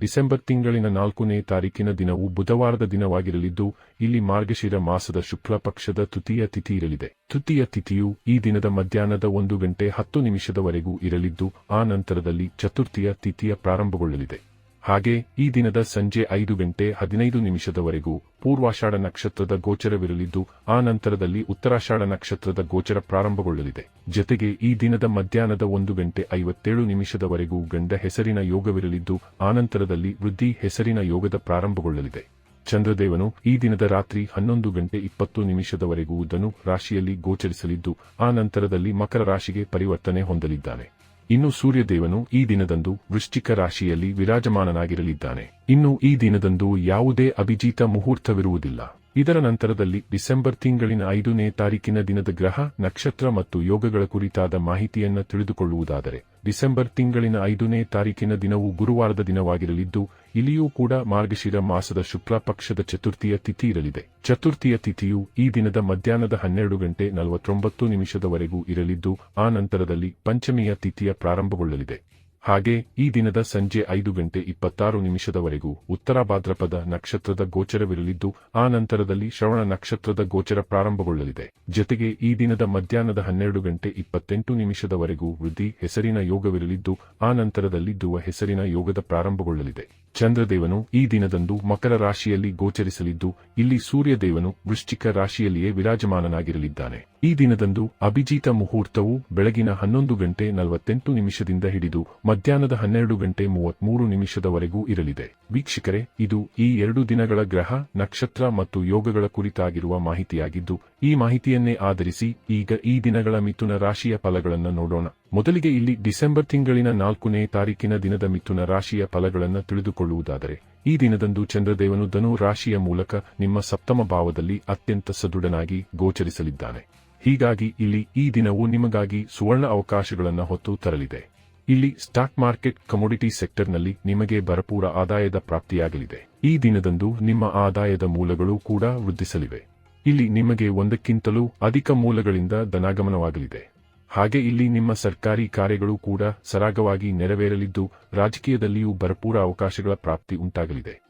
December ತಿಂಗಳಿನ ನಾಲ್ಕನೇ ತಾರೀಕಿನ ದಿನವು ಬುಧವಾರದ ದಿನವಾಗಿರಲಿದ್ದು, ಇಲ್ಲಿ ಮಾರ್ಗಶಿರ ಮಾಸದ ಶುಕ್ಲ ಪಕ್ಷದ ತೃತೀಯ ತಿಥಿ ಇರಲಿದೆ. ತೃತೀಯ ತಿಥಿಯು ಈ ದಿನದ ಮಧ್ಯಾಹ್ನದ ಒಂದು ಗಂಟೆ ಹತ್ತು ನಿಮಿಷದವರೆಗೂ ಇರಲಿದ್ದು, ಆ ನಂತರದಲ್ಲಿ ಚತುರ್ಥಿಯ ತಿಥಿಯ ಪ್ರಾರಂಭಗೊಳ್ಳಲಿದೆ. ಹಾಗೆ ಈ ದಿನದ ಸಂಜೆ ಐದು ಗಂಟೆ ಹದಿನೈದು ನಿಮಿಷದವರೆಗೂ ಪೂರ್ವಾಷಾಢ ನಕ್ಷತ್ರದ ಗೋಚರವಿರಲಿದ್ದು, ಆ ನಂತರದಲ್ಲಿ ಉತ್ತರಾಷಾಢ ನಕ್ಷತ್ರದ ಗೋಚರ ಪ್ರಾರಂಭಗೊಳ್ಳಲಿದೆ. ಜೊತೆಗೆ ಈ ದಿನದ ಮಧ್ಯಾಹ್ನದ ಒಂದು ಗಂಟೆ ಐವತ್ತೇಳು ನಿಮಿಷದವರೆಗೂ ಗಂಡ ಹೆಸರಿನ ಯೋಗವಿರಲಿದ್ದು ಆನಂತರದಲ್ಲಿ ವೃದ್ಧಿ ಹೆಸರಿನ ಯೋಗದ ಪ್ರಾರಂಭಗೊಳ್ಳಲಿದೆ. ಚಂದ್ರದೇವನು ಈ ದಿನದ ರಾತ್ರಿ ಹನ್ನೊಂದು ಗಂಟೆ ಇಪ್ಪತ್ತು ನಿಮಿಷದವರೆಗೂ ಧನು ರಾಶಿಯಲ್ಲಿ ಗೋಚರಿಸಲಿದ್ದು, ಆ ನಂತರದಲ್ಲಿ ಮಕರ ರಾಶಿಗೆ ಪರಿವರ್ತನೆ ಹೊಂದಲಿದ್ದಾನೆ. ಇನ್ನು ಸೂರ್ಯದೇವನು ಈ ದಿನದಂದು ವೃಶ್ಚಿಕ ರಾಶಿಯಲ್ಲಿ ವಿರಾಜಮಾನನಾಗಿರಲಿದ್ದಾನೆ. ಇನ್ನು ಈ ದಿನದಂದು ಯಾವುದೇ ಅಭಿಜಿತ ಮುಹೂರ್ತವಿರುವುದಿಲ್ಲ. ಇದರ ನಂತರದಲ್ಲಿ ಡಿಸೆಂಬರ್ ತಿಂಗಳಿನ ಐದನೇ ತಾರೀಕಿನ ದಿನದ ಗ್ರಹ, ನಕ್ಷತ್ರ ಮತ್ತು ಯೋಗಗಳ ಕುರಿತಾದ ಮಾಹಿತಿಯನ್ನು ತಿಳಿದುಕೊಳ್ಳುವುದಾದರೆ ಡಿಸೆಂಬರ್ ತಿಂಗಳಿನ ಐದನೇ ತಾರೀಕಿನ ದಿನವು ಗುರುವಾರದ ದಿನವಾಗಿರಲಿದ್ದು, ಇಲ್ಲಿಯೂ ಕೂಡ ಮಾರ್ಗಶಿರ ಮಾಸದ ಶುಕ್ಲ ಪಕ್ಷದ ಚತುರ್ಥಿಯ ತಿಥಿ ಇರಲಿದೆ. ಚತುರ್ಥಿಯ ತಿಥಿಯು ಈ ದಿನದ ಮಧ್ಯಾಹ್ನದ ಹನ್ನೆರಡು ಗಂಟೆ ನಲವತ್ತೊಂಬತ್ತು ನಿಮಿಷದವರೆಗೂ ಇರಲಿದ್ದು, ಆ ನಂತರದಲ್ಲಿ ಪಂಚಮಿಯ ತಿಥಿಯ ಪ್ರಾರಂಭಗೊಳ್ಳಲಿದೆ. ಹಾಗೆ ಈ ದಿನದ ಸಂಜೆ ಐದು ಗಂಟೆ ಇಪ್ಪತ್ತಾರು ನಿಮಿಷದವರೆಗೂ ಉತ್ತರ ಭಾದ್ರಪದ ನಕ್ಷತ್ರದ ಗೋಚರವಿರಲಿದ್ದು, ಆ ನಂತರದಲ್ಲಿ ಶ್ರವಣ ನಕ್ಷತ್ರದ ಗೋಚರ ಪ್ರಾರಂಭಗೊಳ್ಳಲಿದೆ. ಜೊತೆಗೆ ಈ ದಿನದ ಮಧ್ಯಾಹ್ನದ ಹನ್ನೆರಡು ಗಂಟೆ ಇಪ್ಪತ್ತೆಂಟು ನಿಮಿಷದವರೆಗೂ ವೃದ್ಧಿ ಹೆಸರಿನ ಯೋಗವಿರಲಿದ್ದು, ಆ ನಂತರದಲ್ಲಿ ಧ್ರುವ ಹೆಸರಿನ ಯೋಗದ ಪ್ರಾರಂಭಗೊಳ್ಳಲಿದೆ. ಚಂದ್ರದೇವನು ಈ ದಿನದಂದು ಮಕರ ರಾಶಿಯಲ್ಲಿ ಗೋಚರಿಸಲಿದ್ದು, ಇಲ್ಲಿ ಸೂರ್ಯದೇವನು ವೃಶ್ಚಿಕ ರಾಶಿಯಲ್ಲಿಯೇ ವಿರಾಜಮಾನನಾಗಿರಲಿದ್ದಾನೆ. ಈ ದಿನದಂದು ಅಭಿಜಿತ ಮುಹೂರ್ತವು ಬೆಳಗಿನ ಹನ್ನೊಂದು ಗಂಟೆ ನಲವತ್ತೆಂಟು ನಿಮಿಷದಿಂದ ಹಿಡಿದು ಮಧ್ಯಾಹ್ನದ ಹನ್ನೆರಡು ಗಂಟೆ ಮೂವತ್ಮೂರು ನಿಮಿಷದವರೆಗೂ ಇರಲಿದೆ. ವೀಕ್ಷಕರೇ, ಇದು ಈ ಎರಡು ದಿನಗಳ ಗ್ರಹ, ನಕ್ಷತ್ರ ಮತ್ತು ಯೋಗಗಳ ಕುರಿತಾಗಿರುವ ಮಾಹಿತಿಯಾಗಿದ್ದು, ಈ ಮಾಹಿತಿಯನ್ನೇ ಆಧರಿಸಿ ಈಗ ಈ ದಿನಗಳ ಮಿಥುನ ರಾಶಿಯ ಫಲಗಳನ್ನು ನೋಡೋಣ. ಮೊದಲಿಗೆ ಇಲ್ಲಿ ಡಿಸೆಂಬರ್ ತಿಂಗಳಿನ ನಾಲ್ಕನೇ ತಾರೀಕಿನ ದಿನದ ಮಿಥುನ ರಾಶಿಯ ಫಲಗಳನ್ನು ತಿಳಿದುಕೊಳ್ಳುವುದಾದರೆ, ಈ ದಿನದಂದು ಚಂದ್ರದೇವನು ಧನು ರಾಶಿಯ ಮೂಲಕ ನಿಮ್ಮ ಸಪ್ತಮ ಭಾವದಲ್ಲಿ ಅತ್ಯಂತ ಸದೃಢನಾಗಿ ಗೋಚರಿಸಲಿದ್ದಾನೆ. ಹೀಗಾಗಿ ಇಲ್ಲಿ ಈ ದಿನವು ನಿಮಗಾಗಿ ಸುವರ್ಣ ಅವಕಾಶಗಳನ್ನು ಹೊತ್ತು ತರಲಿದೆ. ಇಲ್ಲಿ ಸ್ಟಾಕ್ ಮಾರ್ಕೆಟ್ ಕಮೋಡಿಟಿ ಸೆಕ್ಟರ್ನಲ್ಲಿ ನಿಮಗೆ ಭರಪೂರ ಆದಾಯದ ಪ್ರಾಪ್ತಿಯಾಗಲಿದೆ. ಈ ದಿನದಂದು ನಿಮ್ಮ ಆದಾಯದ ಮೂಲಗಳು ಕೂಡ ವೃದ್ಧಿಸಲಿವೆ. ಇಲ್ಲಿ ನಿಮಗೆ ಒಂದಕ್ಕಿಂತಲೂ ಅಧಿಕ ಮೂಲಗಳಿಂದ ಧನಾಗಮನವಾಗಲಿದೆ. ಹಾಗೆ ಇಲ್ಲಿ ನಿಮ್ಮ ಸರ್ಕಾರಿ ಕಾರ್ಯಗಳು ಕೂಡ ಸರಾಗವಾಗಿ ನೆರವೇರಲಿದ್ದು, ರಾಜಕೀಯದಲ್ಲಿಯೂ ಭರಪೂರ ಅವಕಾಶಗಳ ಪ್ರಾಪ್ತಿ ಉಂಟಾಗಲಿದೆ.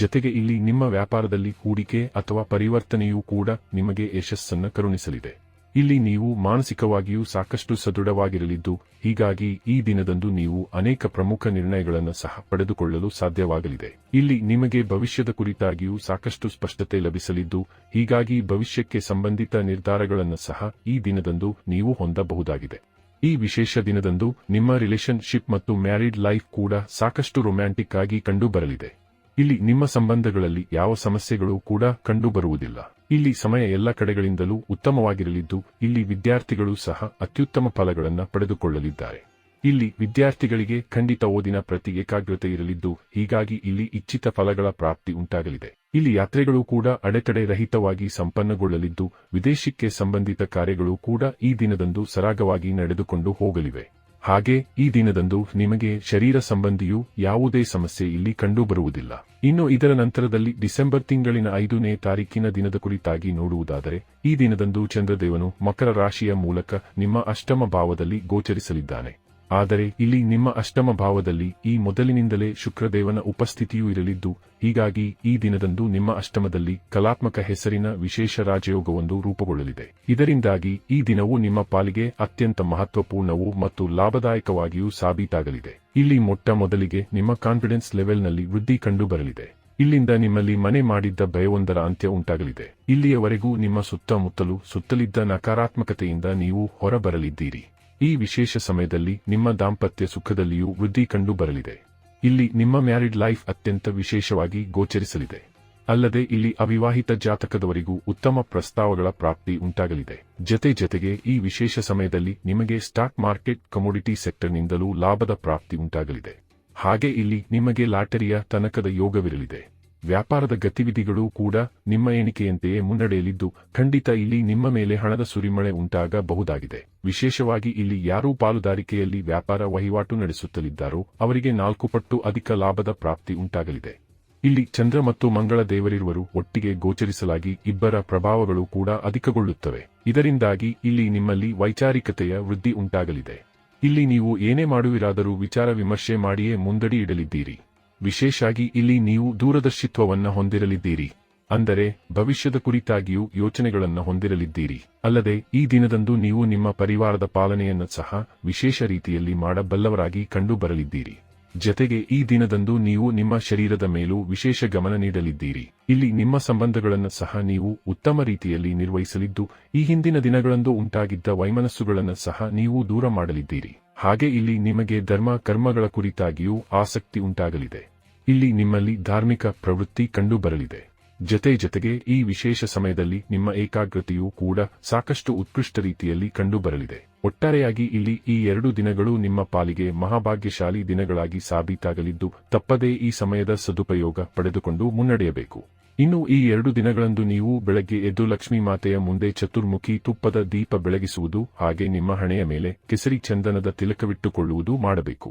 ಜತೆಗೆ ಇಲ್ಲಿ ನಿಮ್ಮ ವ್ಯಾಪಾರದಲ್ಲಿ ಹೂಡಿಕೆ ಅಥವಾ ಪರಿವರ್ತನೆಯೂ ಕೂಡ ನಿಮಗೆ ಯಶಸ್ಸನ್ನು ಕರುಣಿಸಲಿದೆ. ಇಲ್ಲಿ ನೀವು ಮಾನಸಿಕವಾಗಿಯೂ ಸಾಕಷ್ಟು ಸದೃಢವಾಗಿರಲಿದ್ದು, ಹೀಗಾಗಿ ಈ ದಿನದಂದು ನೀವು ಅನೇಕ ಪ್ರಮುಖ ನಿರ್ಣಯಗಳನ್ನು ಸಹ ಪಡೆದುಕೊಳ್ಳಲು ಸಾಧ್ಯವಾಗಲಿದೆ. ಇಲ್ಲಿ ನಿಮಗೆ ಭವಿಷ್ಯದ ಕುರಿತಾಗಿಯೂ ಸಾಕಷ್ಟು ಸ್ಪಷ್ಟತೆ ಲಭಿಸಲಿದ್ದು, ಹೀಗಾಗಿ ಭವಿಷ್ಯಕ್ಕೆ ಸಂಬಂಧಿತ ನಿರ್ಧಾರಗಳನ್ನು ಸಹ ಈ ದಿನದಂದು ನೀವು ಹೊಂದಬಹುದಾಗಿದೆ. ಈ ವಿಶೇಷ ದಿನದಂದು ನಿಮ್ಮ ರಿಲೇಶನ್ಶಿಪ್ ಮತ್ತು ಮ್ಯಾರಿಡ್ ಲೈಫ್ ಕೂಡ ಸಾಕಷ್ಟು ರೊಮ್ಯಾಂಟಿಕ್ ಆಗಿ ಕಂಡುಬರಲಿದೆ. ಇಲ್ಲಿ ನಿಮ್ಮ ಸಂಬಂಧಗಳಲ್ಲಿ ಯಾವ ಸಮಸ್ಯೆಗಳು ಕೂಡ ಕಂಡುಬರುವುದಿಲ್ಲ. ಇಲ್ಲಿ ಸಮಯ ಎಲ್ಲ ಕಡೆಗಳಿಂದಲೂ ಉತ್ತಮವಾಗಿರಲಿದ್ದು, ಇಲ್ಲಿ ವಿದ್ಯಾರ್ಥಿಗಳು ಸಹ ಅತ್ಯುತ್ತಮ ಫಲಗಳನ್ನು ಪಡೆದುಕೊಳ್ಳಲಿದ್ದಾರೆ. ಇಲ್ಲಿ ವಿದ್ಯಾರ್ಥಿಗಳಿಗೆ ಖಂಡಿತ ಓದಿನ ಪ್ರತಿ ಏಕಾಗ್ರತೆ ಇರಲಿದ್ದು, ಹೀಗಾಗಿ ಇಲ್ಲಿ ಇಚ್ಛಿತ ಫಲಗಳ ಪ್ರಾಪ್ತಿ ಉಂಟಾಗಲಿದೆ. ಇಲ್ಲಿ ಯಾತ್ರೆಗಳು ಕೂಡ ಅಡೆತಡೆ ರಹಿತವಾಗಿ ಸಂಪನ್ನಗೊಳ್ಳಲಿದ್ದು, ವಿದೇಶಕ್ಕೆ ಸಂಬಂಧಿತ ಕಾರ್ಯಗಳು ಕೂಡ ಈ ದಿನದಂದು ಸರಾಗವಾಗಿ ನಡೆದುಕೊಂಡು ಹೋಗಲಿವೆ. ಹಾಗೆ ಈ ದಿನದಂದು ನಿಮಗೆ ಶರೀರ ಸಂಬಂಧಿಯು ಯಾವುದೇ ಸಮಸ್ಯೆ ಇಲ್ಲಿ ಕಂಡುಬರುವುದಿಲ್ಲ. ಇನ್ನು ಇದರ ನಂತರದಲ್ಲಿ ಡಿಸೆಂಬರ್ ತಿಂಗಳಿನ ಐದನೇ ತಾರೀಕಿನ ದಿನದ ಕುರಿತಾಗಿ ನೋಡುವುದಾದರೆ, ಈ ದಿನದಂದು ಚಂದ್ರದೇವನು ಮಕರ ರಾಶಿಯ ಮೂಲಕ ನಿಮ್ಮ ಅಷ್ಟಮ ಭಾವದಲ್ಲಿ ಗೋಚರಿಸಲಿದ್ದಾನೆ. ಆದರೆ ಇಲ್ಲಿ ನಿಮ್ಮ ಅಷ್ಟಮ ಭಾವದಲ್ಲಿ ಈ ಮೊದಲಿನಿಂದಲೇ ಶುಕ್ರದೇವನ ಉಪಸ್ಥಿತಿಯೂ ಇರಲಿದ್ದು, ಹೀಗಾಗಿ ಈ ದಿನದಂದು ನಿಮ್ಮ ಅಷ್ಟಮದಲ್ಲಿ ಕಲಾತ್ಮಕ ಹೆಸರಿನ ವಿಶೇಷ ರಾಜಯೋಗವೊಂದು ರೂಪುಗೊಳ್ಳಲಿದೆ. ಇದರಿಂದಾಗಿ ಈ ದಿನವು ನಿಮ್ಮ ಪಾಲಿಗೆ ಅತ್ಯಂತ ಮಹತ್ವಪೂರ್ಣವೂ ಮತ್ತು ಲಾಭದಾಯಕವಾಗಿಯೂ ಸಾಬೀತಾಗಲಿದೆ. ಇಲ್ಲಿ ಮೊಟ್ಟ ಮೊದಲಿಗೆ ನಿಮ್ಮ ಕಾನ್ಫಿಡೆನ್ಸ್ ಲೆವೆಲ್ನಲ್ಲಿ ವೃದ್ಧಿ ಕಂಡುಬರಲಿದೆ. ಇಲ್ಲಿಂದ ನಿಮ್ಮಲ್ಲಿ ಮನೆ ಮಾಡಿದ್ದ ಭಯವೊಂದರ ಅಂತ್ಯ ಉಂಟಾಗಲಿದೆ. ಇಲ್ಲಿಯವರೆಗೂ ನಿಮ್ಮ ಸುತ್ತಮುತ್ತಲು ಸುತ್ತಲಿದ್ದ ನಕಾರಾತ್ಮಕತೆಯಿಂದ ನೀವು ಹೊರಬರಲಿದ್ದೀರಿ. ಈ ವಿಶೇಷ ಸಮಯದಲ್ಲಿ ನಿಮ್ಮ ದಾಂಪತ್ಯ ಸುಖದಲ್ಲಿಯೂ ವೃದ್ಧಿ ಕಂಡು ಬರಲಿದೆ ಇಲ್ಲಿ ನಿಮ್ಮ ಮ್ಯಾರಿಡ್ ಲೈಫ್ ಅತ್ಯಂತ ವಿಶೇಷವಾಗಿ ಗೋಚರಿಸಲಿದೆ. ಅಲ್ಲದೆ ಇಲ್ಲಿ ಅವಿವಾಹಿತ ಜಾತಕದವರಿಗೂ ಉತ್ತಮ ಪ್ರಸ್ತಾವಗಳ ಪ್ರಾಪ್ತಿ ಉಂಟಾಗಲಿದೆ. ಜತೆ ಜತೆಗೆ ಈ ವಿಶೇಷ ಸಮಯದಲ್ಲಿ ನಿಮಗೆ ಸ್ಟಾಕ್ ಮಾರ್ಕೆಟ್ ಕಮೋಡಿಟಿ ಸೆಕ್ಟರ್ನಿಂದಲೂ ಲಾಭದ ಪ್ರಾಪ್ತಿ ಉಂಟಾಗಲಿದೆ. ಹಾಗೆ ಇಲ್ಲಿ ನಿಮಗೆ ಲಾಟರಿಯ ತನಕದ ಯೋಗವಿರಲಿದೆ. ವ್ಯಾಪಾರದ ಗತಿವಿಧಿಗಳು ಕೂಡ ನಿಮ್ಮ ಎಣಿಕೆಯಂತೆಯೇ ಮುನ್ನಡೆಯಲಿದ್ದು, ಖಂಡಿತ ಇಲ್ಲಿ ನಿಮ್ಮ ಮೇಲೆ ಹಣದ ಸುರಿಮಳೆ ಉಂಟಾಗಬಹುದಾಗಿದೆ. ವಿಶೇಷವಾಗಿ ಇಲ್ಲಿ ಯಾರೂ ಪಾಲುದಾರಿಕೆಯಲ್ಲಿ ವ್ಯಾಪಾರ ವಹಿವಾಟು ನಡೆಸುತ್ತಲಿದ್ದಾರೋ, ಅವರಿಗೆ ನಾಲ್ಕು ಪಟ್ಟು ಅಧಿಕ ಲಾಭದ ಪ್ರಾಪ್ತಿ ಉಂಟಾಗಲಿದೆ. ಇಲ್ಲಿ ಚಂದ್ರ ಮತ್ತು ಮಂಗಳ ದೇವರಿರುವರು ಒಟ್ಟಿಗೆ ಗೋಚರಿಸಲಾಗಿ ಇಬ್ಬರ ಪ್ರಭಾವಗಳು ಕೂಡ ಅಧಿಕಗೊಳ್ಳುತ್ತವೆ. ಇದರಿಂದಾಗಿ ಇಲ್ಲಿ ನಿಮ್ಮಲ್ಲಿ ವೈಚಾರಿಕತೆಯ ವೃದ್ಧಿ ಉಂಟಾಗಲಿದೆ. ಇಲ್ಲಿ ನೀವು ಏನೇ ಮಾಡುವಿರಾದರೂ ವಿಚಾರ ವಿಮರ್ಶೆ ಮಾಡಿಯೇ ಮುಂದಡಿ ಇಡಲಿದ್ದೀರಿ. ವಿಶೇಷಾಗಿ ಇಲ್ಲಿ ನೀವು ದೂರದರ್ಶಿತ್ವವನ್ನು ಹೊಂದಿರಲಿದ್ದೀರಿ. ಅಂದರೆ, ಭವಿಷ್ಯದ ಕುರಿತಾಗಿಯೂ ಯೋಚನೆಗಳನ್ನು ಹೊಂದಿರಲಿದ್ದೀರಿ. ಅಲ್ಲದೆ, ಈ ದಿನದಂದು ನೀವು ನಿಮ್ಮ ಪರಿವಾರದ ಪಾಲನೆಯನ್ನು ಸಹ ವಿಶೇಷ ರೀತಿಯಲ್ಲಿ ಮಾಡಬಲ್ಲವರಾಗಿ ಕಂಡು ಬರಲಿದ್ದೀರಿ ಜತೆಗೆ, ಈ ದಿನದಂದು ನೀವು ನಿಮ್ಮ ಶರೀರದ ಮೇಲೂ ವಿಶೇಷ ಗಮನ ನೀಡಲಿದ್ದೀರಿ. ಇಲ್ಲಿ ನಿಮ್ಮ ಸಂಬಂಧಗಳನ್ನು ಸಹ ನೀವು ಉತ್ತಮ ರೀತಿಯಲ್ಲಿ ನಿರ್ವಹಿಸಲಿದ್ದು, ಈ ಹಿಂದಿನ ದಿನಗಳಂದು ಉಂಟಾಗಿದ್ದ ವೈಮನಸ್ಸುಗಳನ್ನು ಸಹ ನೀವು ದೂರ ಮಾಡಲಿದ್ದೀರಿ. ಹಾಗೆ ಇಲ್ಲಿ ನಿಮಗೆ ಧರ್ಮ ಕರ್ಮಗಳ ಕುರಿತಾಗಿಯೂ ಆಸಕ್ತಿ ಉಂಟಾಗಲಿದೆ. ಇಲ್ಲಿ ನಿಮ್ಮಲ್ಲಿ ಧಾರ್ಮಿಕ ಪ್ರವೃತ್ತಿ ಕಂಡುಬರಲಿದೆ. ಜತೆ ಜತೆಗೆ ಈ ವಿಶೇಷ ಸಮಯದಲ್ಲಿ ನಿಮ್ಮ ಏಕಾಗ್ರತೆಯೂ ಕೂಡ ಸಾಕಷ್ಟು ಉತ್ಕೃಷ್ಟ ರೀತಿಯಲ್ಲಿ ಕಂಡುಬರಲಿದೆ. ಒಟ್ಟಾರೆಯಾಗಿ ಇಲ್ಲಿ ಈ ಎರಡು ದಿನಗಳು ನಿಮ್ಮ ಪಾಲಿಗೆ ಮಹಾಭಾಗ್ಯಶಾಲಿ ದಿನಗಳಾಗಿ ಸಾಬೀತಾಗಲಿದ್ದು, ತಪ್ಪದೇ ಈ ಸಮಯದ ಸದುಪಯೋಗ ಪಡೆದುಕೊಂಡು ಮುನ್ನಡೆಯಬೇಕು. ಇನ್ನು ಈ ಎರಡು ದಿನಗಳಂದು ನೀವು ಬೆಳಗ್ಗೆ ಎದ್ದು ಲಕ್ಷ್ಮೀ ಮಾತೆಯ ಮುಂದೆ ಚತುರ್ಮುಖಿ ತುಪ್ಪದ ದೀಪ ಬೆಳಗಿಸುವುದು ಹಾಗೆ ನಿಮ್ಮ ಹಣೆಯ ಮೇಲೆ ಕೆಸರಿ ಚಂದನದ ತಿಲಕವಿಟ್ಟುಕೊಳ್ಳುವುದು ಮಾಡಬೇಕು.